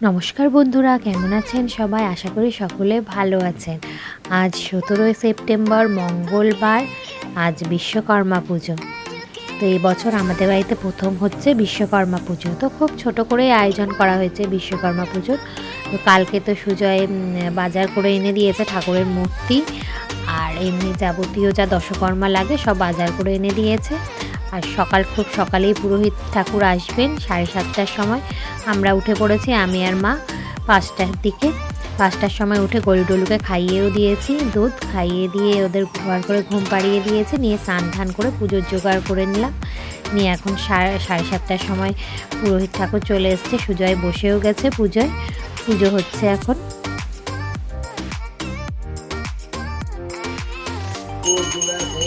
নমস্কার বন্ধুরা, কেমন আছেন সবাই? আশা করি সকলে ভালো আছেন। আজ সতেরোই সেপ্টেম্বর, মঙ্গলবার, আজ বিশ্বকর্মা পুজো। তো এই বছর আমাদের বাড়িতে প্রথম হচ্ছে বিশ্বকর্মা পুজো। তো খুব ছোট করে আয়োজন করা হয়েছে বিশ্বকর্মা পুজোর তো কালকে তো সুজয় বাজার করে এনে দিয়েছে ঠাকুরের মূর্তি। আর এমনি যাবতীয় যা দশকর্মা লাগে সব বাজার করে এনে দিয়েছে। আর সকাল খুব সকালেই পুরোহিত ঠাকুর আসবেন, সাড়ে সাতটার সময়। আমরা উঠে পড়েছি, আমি আর মা, পাঁচটার দিকে। পাঁচটার সময় উঠে গরু ডলুকে খাইয়েও দিয়েছি, দুধ খাইয়ে দিয়ে ওদের ঘর করে ঘুম পাড়িয়ে দিয়েছি, নিয়ে স্নান ধান করে পুজোর জোগাড় করে নিলাম। নিয়ে এখন সাড়ে সাড়ে সাতটার সময় পুরোহিত ঠাকুর চলে এসছে, সুজয় বসেও গেছে পুজোয়। পুজো হচ্ছে এখন। উদ্গতে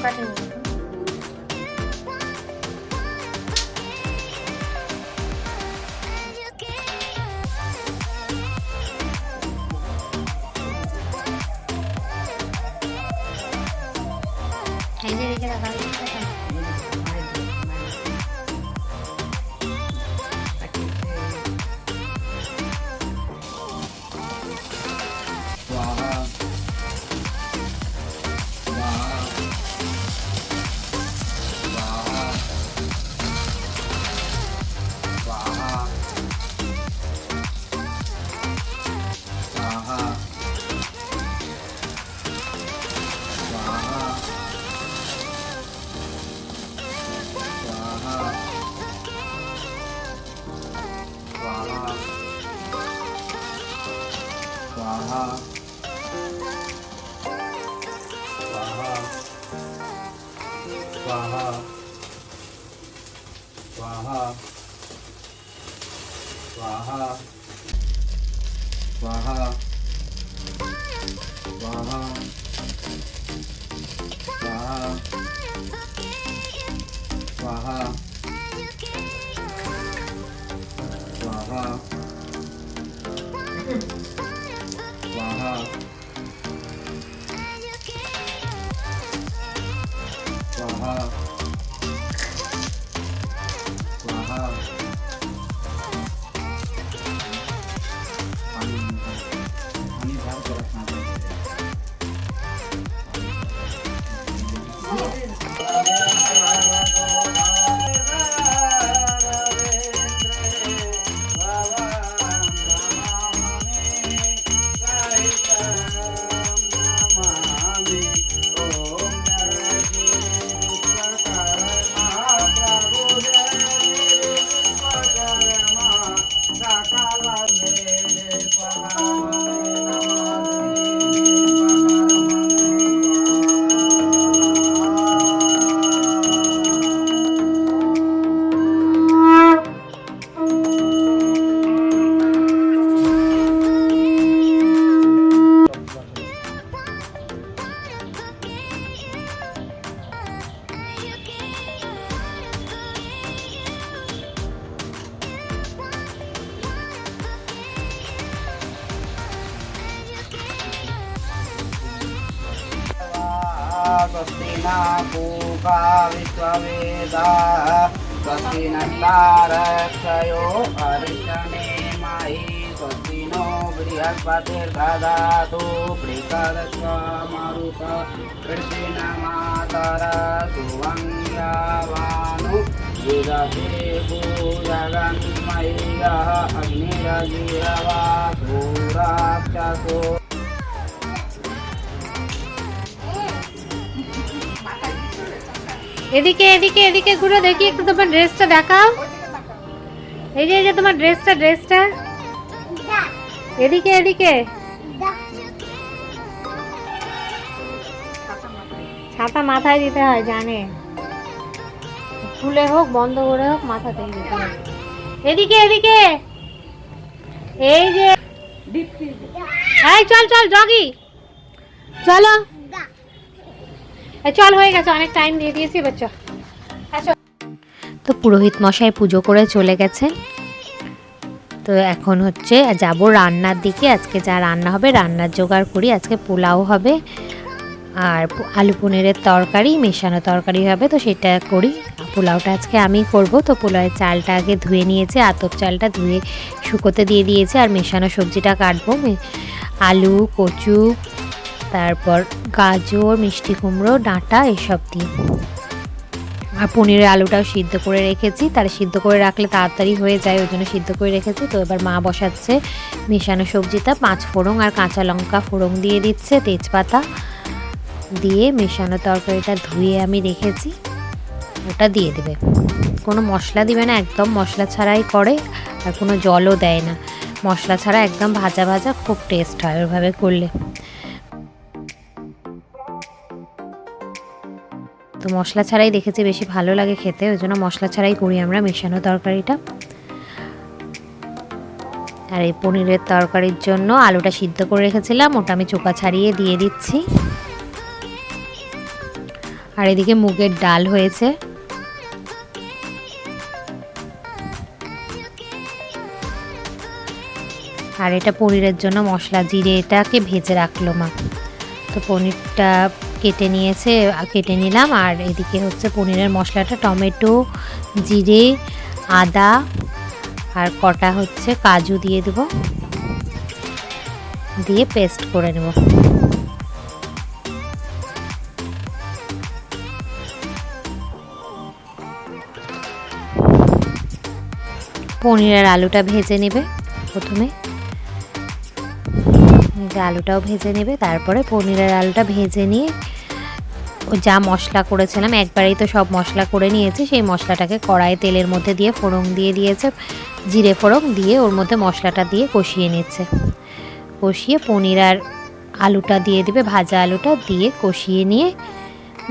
cracking me. Can you get a? 와하. 와하. 와하. 와하. 와하. 와하. 와하. 와하 Thank. स्वस्ति न पूका विश्ववेदाः स्वस्ति नन्दारक्षयो अरिष्टमे मयि स्वस्ति नो बृहस्पतिर्दधातु बृहदस्वमरुत कृष्णमातरसुवन्द्यावानु विदधे भूजगन्मय्यः अग्निरगिरवा भूराक्षसो এদিকে এদিকে এদিকে ঘুরে দেখি একটু তোমার ড্রেসটা দেখাও। এই যে এই যে তোমার ড্রেসটা ড্রেসটা। এদিকে এদিকে। ছাতা মাথায় দিতে হয় জানে। খুলে হোক বন্ধ করে হোক মাথাতেই দিতে হয়। এদিকে এদিকে। এই যে এই চল চল জগি। চলো। চল, হয়ে গেছে, অনেক টাইম দিয়ে দিয়েছি চল। তো পুরোহিত মশাই পুজো করে চলে গেছে। তো এখন হচ্ছে যাব রান্নার দিকে। আজকে যা রান্না হবে, রান্নার জোগাড় করি। আজকে পোলাও হবে, আর আলু পনিরের তরকারি, মেশানো তরকারি হবে, তো সেটা করি। পোলাওটা আজকে আমি করব। তো পোলাওয়ের চালটা আগে ধুয়ে নিয়েছে, আতপ চালটা ধুয়ে শুকোতে দিয়ে দিয়েছে, আর মেশানো সবজিটা কাটবো। আলু, কচু তারপর গাজর, মিষ্টি কুমড়ো, ডাঁটা, এসব দিয়ে। আর পনিরের আলুটাও সিদ্ধ করে রেখেছি। তার সিদ্ধ করে রাখলে তাড়াতাড়ি হয়ে যায়, ওই জন্য সিদ্ধ করে রেখেছি। তো এবার মা বসাচ্ছে মেশানো সবজিটা পাঁচ ফোড়ন আর কাঁচা লঙ্কা ফোড়ন দিয়ে দিচ্ছে, তেজপাতা দিয়ে মেশানো তরকারিটা ধুয়ে আমি রেখেছি। ওটা দিয়ে দেবে। কোনো মশলা দিবে না, একদম মশলা ছাড়াই করে, আর কোনো জলও দেয় না। মশলা ছাড়া একদম ভাজা ভাজা, খুব টেস্ট হয় ওইভাবে করলে। তো মশলা ছাড়াই দেখেছি বেশি ভালো লাগে খেতে, ওই জন্য মশলা ছাড়াই করি আমরা মেশানো তরকারিটা। আর এই পনিরের তরকারির জন্য আলুটা সিদ্ধ করে রেখেছিলাম, ওটা আমি চোকা ছাড়িয়ে দিয়ে দিচ্ছি। আর এদিকে মুগের ডাল হয়েছে। আর এটা পনিরের জন্য মশলা, জিরে এটাকে ভেজে রাখল মা। তো পনিরটা কেটে নিয়েছে কেটে নিলাম। আর এদিকে হচ্ছে পনিরের মশলাটা, টমেটো, জিরে, আদা, আর কটা হচ্ছে কাজু দিয়ে দেব। দিয়ে পেস্ট করে নেব। পনিরের আলুটা ভেজে নেবে প্রথমে। আলুটাও ভেজে নেবে, তারপরে পনিরের আলুটা ভেজে নিয়ে যা মশলা করেছিলাম, একবারেই তো সব মশলা করে নিয়েছি, সেই মশলাটাকে কড়াই তেলের মধ্যে দিয়ে ফোড়ন দিয়ে দিয়েছে, জিরে ফোড়ন দিয়ে ওর মধ্যে মশলাটা দিয়ে কষিয়ে নিচ্ছে। কষিয়ে পনির আর আলুটা দিয়ে দিবে, ভাজা আলুটা দিয়ে কষিয়ে নিয়ে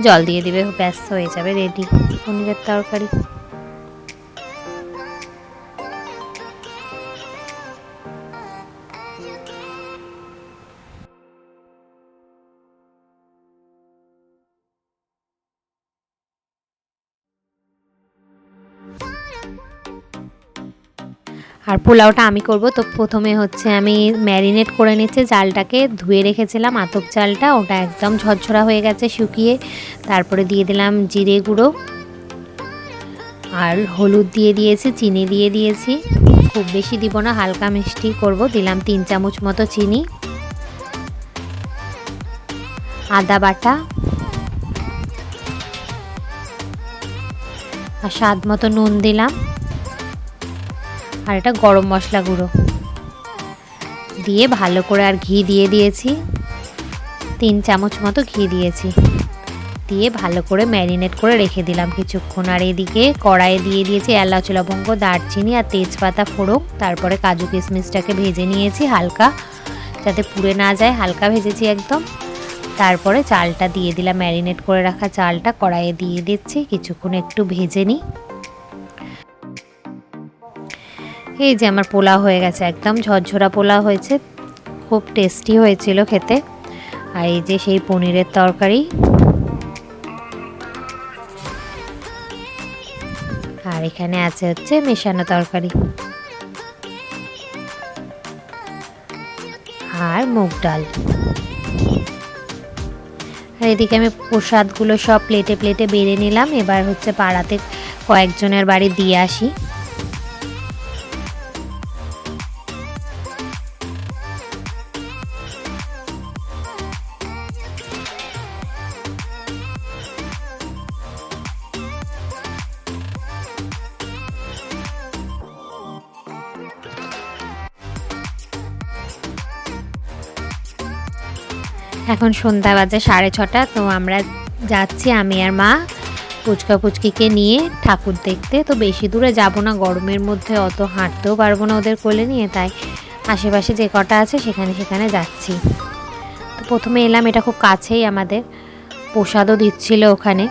জল দিয়ে দিবে, ব্যাস হয়ে যাবে রেডি, পনিরের তরকারি। আর পোলাওটা আমি করব। তো প্রথমে হচ্ছে আমি ম্যারিনেট করে নিচ্ছে চালটাকে ধুয়ে রেখেছিলাম আতপ চালটা, ওটা একদম ঝরঝরা হয়ে গেছে শুকিয়ে। তারপরে দিয়ে দিলাম জিরে গুঁড়ো। আর হলুদ দিয়ে দিয়েছি, চিনি দিয়ে দিয়েছি। খুব বেশি দিব না, হালকা মিষ্টি করব। দিলাম তিন চামচ মতো চিনি। আদা বাটা। আর স্বাদ মতো নুন দিলাম। আর এটা গরম মশলা গুঁড়ো। দিয়ে ভালো করে আর ঘি দিয়ে দিয়েছি। তিন চামচ মতো ঘি দিয়েছি। দিয়ে ভালো করে ম্যারিনেট করে রেখে দিলাম কিছুক্ষণ। আর এদিকে কড়াইয়ে দিয়ে দিয়েছি এলাচ, লবঙ্গ, দারচিনি আর তেজপাতা ফোড়ন। তারপরে কাজু কিশমিশটাকে ভেজে নিয়েছি হালকা, যাতে পুড়ে না যায়, হালকা ভেজেছি একদম। তারপরে চালটা দিয়ে দিলাম, ম্যারিনেট করে রাখা চালটা কড়াইয়ে দিয়ে দিচ্ছি। কিছুক্ষণ একটু ভেজে নিই। এই যে আমার পোলাও হয়ে গেছে একদম, ঝরঝরা পোলাও হয়েছে, খুব টেস্টি হয়েছিল খেতে। আর এই যে সেই পনিরের তরকারি। আর এখানে আছে হচ্ছে মেশানো তরকারি। আর মুগ ডাল। আর এদিকে আমি প্রসাদগুলো সব প্লেটে প্লেটে বেড়ে নিলাম। এবার হচ্ছে পাড়াতে কয়েকজনের বাড়ি দিয়ে আসি। এখন সন্ধ্যা বাজে সাড়ে ছটা, তো আমরা যাচ্ছি আমি আর মা পুচকা পুচকিকে নিয়ে ঠাকুর দেখতে। তো বেশি দূরে যাব না, গরমের মধ্যে অত হাঁটতেও পারব না ওদের কোলে নিয়ে, তাই আশেপাশে যে কটা আছে সেখানে সেখানে যাচ্ছি। তো প্রথমে এলাম, এটা খুব কাছেই আমাদের, প্রসাদও দিচ্ছিল ওখানে।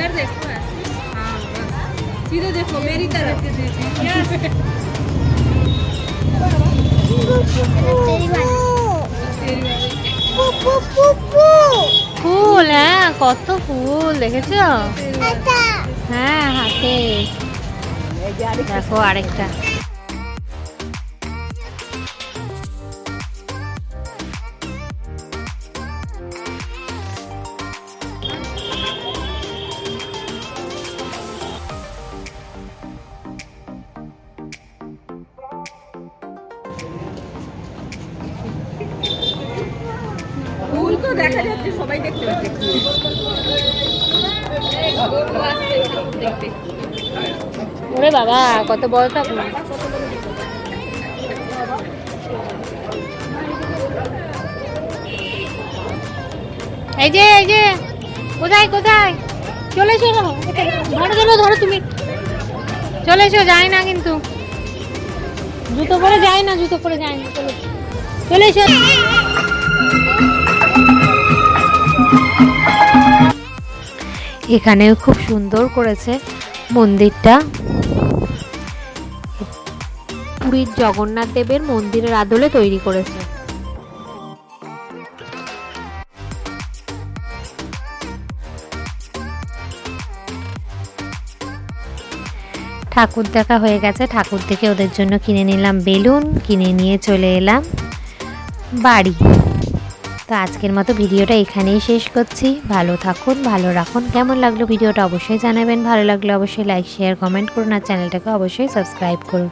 इधर देखो ऐसे हाँ सीधे देखो मेरी तरफ ফুল হ্যাঁ কত ফুল দেখেছ? হ্যাঁ হাতে। দেখো আরেকটা। সবাই দেখতে পাচ্ছে। ওরে বাবা, কত বড় ঠাকুর এই যে এই যে, কোথায় কোথায়? চলে এসো। ধরো ধরো ধরো তুমি। চলে এসো, যায় না কিন্তু। জুতো পরে যায় না, জুতো পরে যায় না, চলে চলে এসো। এখানেও খুব সুন্দর করেছে মন্দিরটা। পুরীর জগন্নাথ দেবের মন্দিরের আদলে তৈরি করেছে। ঠাকুর দেখা হয়ে গেছে। ঠাকুর থেকে ওদের জন্য কিনে নিলাম বেলুন, কিনে নিয়ে চলে এলাম। বাড়ি। তো আজকের মতো ভিডিওটা এখানেই শেষ করছি। ভালো থাকুন, ভালো রাখুন। কেমন লাগল ভিডিওটা অবশ্যই জানাবেন। ভালো লাগলে অবশ্যই লাইক শেয়ার কমেন্ট করুন আর চ্যানেলটাকে অবশ্যই সাবস্ক্রাইব করুন।